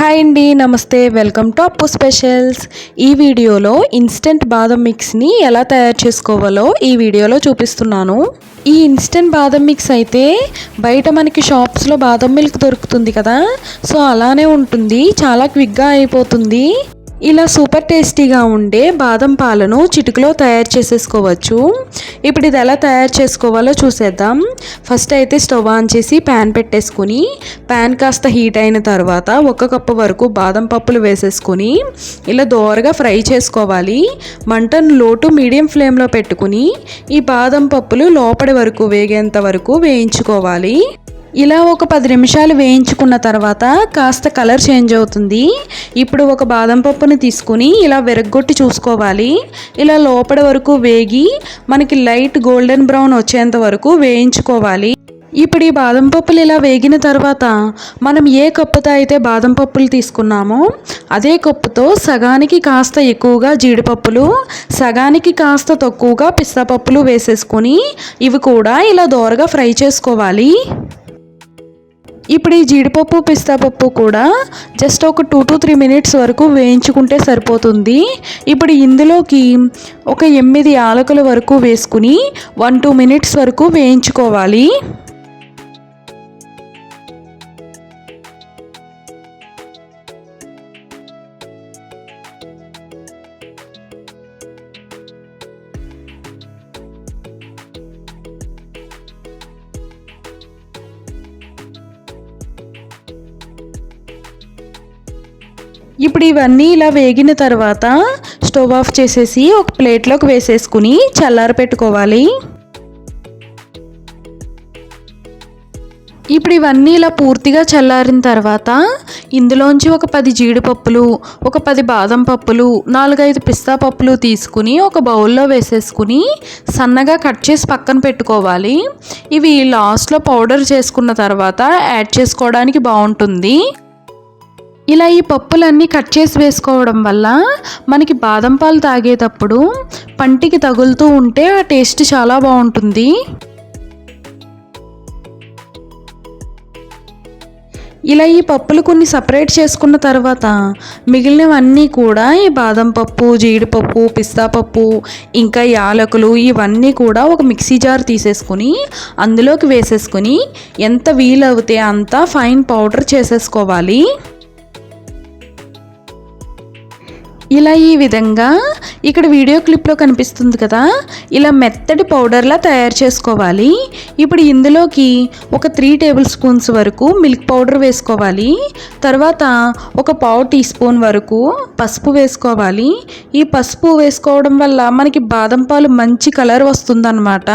Hi అండి నమస్తే welcome to అప్పు స్పెషల్స్. ఈ వీడియోలో ఇన్స్టెంట్ బాదం మిక్స్ని ఎలా తయారు చేసుకోవాలో ఈ వీడియోలో చూపిస్తున్నాను. ఈ ఇన్స్టెంట్ బాదం మిక్స్ అయితే బయట మనకి షాప్స్లో బాదం మిల్క్ దొరుకుతుంది కదా సో అలానే ఉంటుంది చాలా క్విక్గా అయిపోతుంది. ఇలా సూపర్ టేస్టీగా ఉండే బాదం పాలను చిటికలో తయారు చేసేసుకోవచ్చు. ఇప్పుడు ఇది ఎలా తయారు చేసుకోవాలో చూసేద్దాం. ఫస్ట్ అయితే స్టవ్ ఆన్ చేసి ప్యాన్ పెట్టేసుకుని ప్యాన్ కాస్త హీట్ అయిన తర్వాత ఒక కప్పు వరకు బాదం పప్పులు వేసేసుకుని ఇలా దోరగా ఫ్రై చేసుకోవాలి. మంటను లోటు మీడియం ఫ్లేమ్లో పెట్టుకుని ఈ బాదం పప్పులు లోపలి వరకు వేగేంత వరకు వేయించుకోవాలి. ఇలా ఒక పది నిమిషాలు వేయించుకున్న తర్వాత కాస్త కలర్ చేంజ్ అవుతుంది. ఇప్పుడు ఒక బాదం పప్పుని తీసుకుని ఇలా విరగ్గొట్టి చూసుకోవాలి. ఇలా లోపల వరకు వేగి మనకి లైట్ గోల్డెన్ బ్రౌన్ వచ్చేంత వరకు వేయించుకోవాలి. ఇప్పుడు ఈ బాదం పప్పులు ఇలా వేగిన తర్వాత మనం ఏ కప్పుతో అయితే బాదం పప్పులు తీసుకున్నామో అదే కప్పుతో సగానికి కాస్త ఎక్కువగా జీడిపప్పులు సగానికి కాస్త తక్కువగా పిస్తా పప్పులు వేసేసుకొని ఇవి కూడా ఇలా దోరగా ఫ్రై చేసుకోవాలి. ఇప్పుడు ఈ జీడిపప్పు పిస్తా పప్పు కూడా జస్ట్ ఒక టూ టు త్రీ మినిట్స్ వరకు వేయించుకుంటే సరిపోతుంది. ఇప్పుడు ఇందులోకి ఒక ఎనిమిది యాలకుల వరకు వేసుకుని వన్ టూ మినిట్స్ వరకు వేయించుకోవాలి. ఇప్పుడు ఇవన్నీ ఇలా వేగిన తర్వాత స్టవ్ ఆఫ్ చేసేసి ఒక ప్లేట్లోకి వేసేసుకుని చల్లార పెట్టుకోవాలి. ఇప్పుడు ఇవన్నీ ఇలా పూర్తిగా చల్లారిన తర్వాత ఇందులోంచి ఒక పది జీడిపప్పులు ఒక పది బాదం పప్పులు నాలుగైదు పిస్తా పప్పులు తీసుకుని ఒక బౌల్లో వేసేసుకుని సన్నగా కట్ చేసి పక్కన పెట్టుకోవాలి. ఇవి లాస్ట్లో పౌడర్ చేసుకున్న తర్వాత యాడ్ చేసుకోవడానికి బాగుంటుంది. ఇలా ఈ పప్పులన్నీ కట్ చేసి వేసుకోవడం వల్ల మనకి బాదం పాలు తాగేటప్పుడు పంటికి తగులుతూ ఉంటే ఆ టేస్ట్ చాలా బాగుంటుంది. ఇలా ఈ పప్పులు కొన్ని సపరేట్ చేసుకున్న తర్వాత మిగిలినవన్నీ కూడా ఈ బాదం పప్పు జీడిపప్పు పిస్తా పప్పు ఇంకా యాలకులు ఇవన్నీ కూడా ఒక మిక్సీ జార్ తీసేసుకుని అందులోకి వేసేసుకుని ఎంత వీలవుతే అంత ఫైన్ పౌడర్ చేసేసుకోవాలి. ఇలా ఈ విధంగా ఇక్కడ వీడియో క్లిప్లో కనిపిస్తుంది కదా ఇలా మెత్తటి పౌడర్లా తయారు చేసుకోవాలి. ఇప్పుడు ఇందులోకి ఒక త్రీ టేబుల్ స్పూన్స్ వరకు మిల్క్ పౌడర్ వేసుకోవాలి. తర్వాత ఒక పావు టీ స్పూన్ వరకు పసుపు వేసుకోవాలి. ఈ పసుపు వేసుకోవడం వల్ల మనకి బాదం పాలు మంచి కలర్ వస్తుందన్నమాట.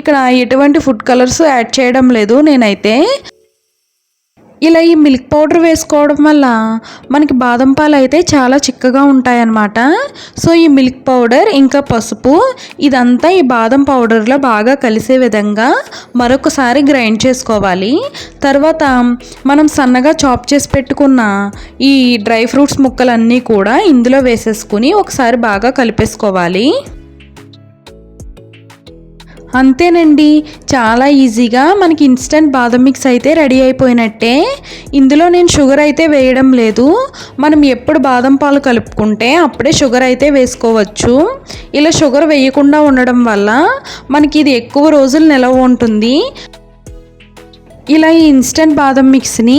ఇక్కడ ఎటువంటి ఫుడ్ కలర్స్ యాడ్ చేయడం లేదు నేనైతే. ఇలా ఈ మిల్క్ పౌడర్ వేసుకోవడం వల్ల మనకి బాదం పాలు అయితే చాలా చిక్కగా ఉంటాయన్నమాట. సో ఈ మిల్క్ పౌడర్ ఇంకా పసుపు ఇదంతా ఈ బాదం పౌడర్లో బాగా కలిసే విధంగా మరొకసారి గ్రైండ్ చేసుకోవాలి. తర్వాత మనం సన్నగా చాప్ చేసి పెట్టుకున్న ఈ డ్రై ఫ్రూట్స్ ముక్కలన్నీ కూడా ఇందులో వేసేసుకుని ఒకసారి బాగా కలిపేసుకోవాలి. అంతేనండి. చాలా ఈజీగా మనకి ఇన్స్టెంట్ బాదం మిక్స్ అయితే రెడీ అయిపోయినట్టే. ఇందులో నేను షుగర్ అయితే వేయడం లేదు. మనం ఎప్పుడు బాదం పాలు కలుపుకుంటే అప్పుడే షుగర్ అయితే వేసుకోవచ్చు. ఇలా షుగర్ వేయకుండా ఉండడం వల్ల మనకి ఇది ఎక్కువ రోజులు నిలవ ఉంటుంది. ఇలా ఈ ఇన్స్టెంట్ బాదం మిక్స్ని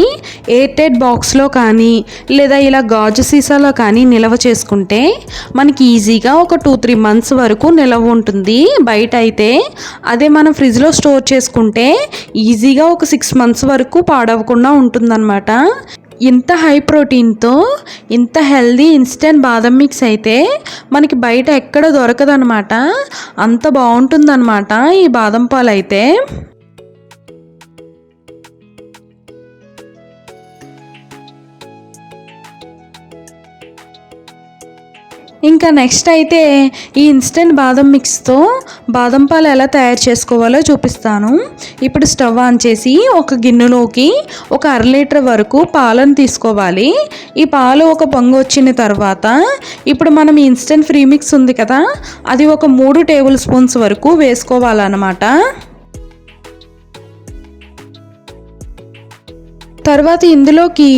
ఎయిర్టైట్ బాక్స్లో కానీ లేదా ఇలా గాజు సీసాలో కానీ నిల్వ చేసుకుంటే మనకి ఈజీగా ఒక టూ త్రీ మంత్స్ వరకు నిల్వ ఉంటుంది. బయట అయితే అదే మనం ఫ్రిడ్జ్లో స్టోర్ చేసుకుంటే ఈజీగా ఒక సిక్స్ మంత్స్ వరకు పాడవకుండా ఉంటుందన్నమాట. ఇంత హై ప్రోటీన్తో ఇంత హెల్దీ ఇన్స్టెంట్ బాదం మిక్స్ అయితే మనకి బయట ఎక్కడ దొరకదనమాట అంత బాగుంటుందన్నమాట ఈ బాదం పాలు అయితే ఇంకా నెక్స్ట్ అయితే ఈ ఇన్స్టెంట్ బాదం మిక్స్తో బాదం పాలు ఎలా తయారు చేసుకోవాలో చూపిస్తాను. ఇప్పుడు స్టవ్ ఆన్ చేసి ఒక గిన్నెలోకి ఒక అర లీటర్ వరకు పాలను తీసుకోవాలి. ఈ పాలు ఒక పొంగు వచ్చిన తర్వాత ఇప్పుడు మనం ఇన్స్టెంట్ ఫ్రీ మిక్స్ ఉంది కదా అది ఒక మూడు టేబుల్ స్పూన్స్ వరకు వేసుకోవాలన్నమాట. తర్వాత ఇందులోకి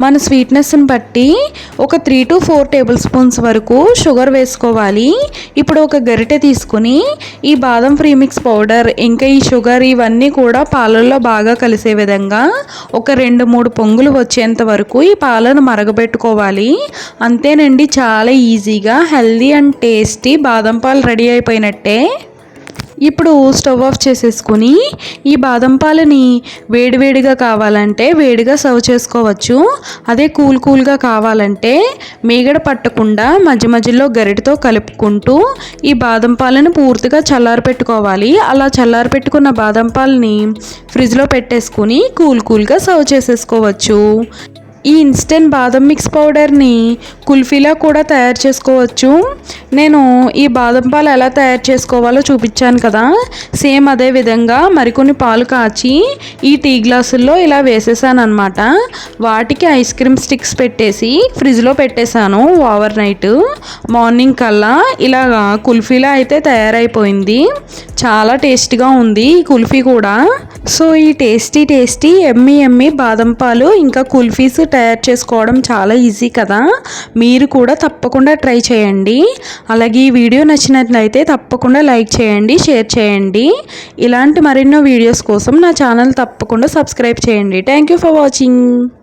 మన స్వీట్నెస్ని బట్టి ఒక three to four tablespoons వరకు షుగర్ వేసుకోవాలి. ఇప్పుడు ఒక గరిటె తీసుకుని ఈ బాదం ఫ్రీమిక్స్ పౌడర్ ఇంకా ఈ షుగర్ ఇవన్నీ కూడా పాలల్లో బాగా కలిసే విధంగా ఒక రెండు మూడు పొంగులు వచ్చేంత వరకు ఈ పాలను మరగబెట్టుకోవాలి. అంతేనండి చాలా ఈజీగా హెల్దీ అండ్ టేస్టీ బాదం పాలు రెడీ అయిపోయినట్టే. ఇప్పుడు స్టవ్ ఆఫ్ చేసేసుకుని ఈ బాదం పాలని వేడివేడిగా కావాలంటే వేడిగా సర్వ్ చేసుకోవచ్చు. అదే కూల్ కూల్గా కావాలంటే మీగడ పట్టకుండా మధ్య మధ్యలో గరిటతో కలుపుకుంటూ ఈ బాదం పాలను పూర్తిగా చల్లారి పెట్టుకోవాలి. అలా చల్లారి పెట్టుకున్న బాదం పాలని ఫ్రిడ్జ్లో పెట్టేసుకుని కూల్ కూల్గా సర్వ్ చేసేసుకోవచ్చు. ఈ ఇన్స్టెంట్ బాదం మిక్స్ పౌడర్ని కుల్ఫీలా కూడా తయారు చేసుకోవచ్చు. నేను ఈ బాదం పాలు ఎలా తయారు చేసుకోవాలో చూపించాను కదా. సేమ్ అదే విధంగా మరికొన్ని పాలు కాచి ఈ టీ గ్లాసుల్లో ఇలా వేసేసాను అనమాట వాటికి ఐస్ క్రీమ్ స్టిక్స్ పెట్టేసి ఫ్రిడ్జ్లో పెట్టేశాను ఓవర్ నైట్. మార్నింగ్ కల్లా ఇలాగా కుల్ఫీలా అయితే తయారైపోయింది. చాలా టేస్టీగా ఉంది ఈ కుల్ఫీ కూడా. సో ఈ టేస్టీ టేస్టీ ఎమ్మి ఎమ్మి బాదం పాలు ఇంకా కుల్ఫీస్ తయారు చేసుకోవడం చాలా ఈజీ కదా. మీరు కూడా తప్పకుండా ట్రై చేయండి. అలాగే ఈ వీడియో నచ్చినట్లయితే తప్పకుండా లైక్ చేయండి షేర్ చేయండి. ఇలాంటి మరెన్నో వీడియోస్ కోసం నా ఛానల్ తప్పకుండా సబ్స్క్రైబ్ చేయండి. Thank you for watching.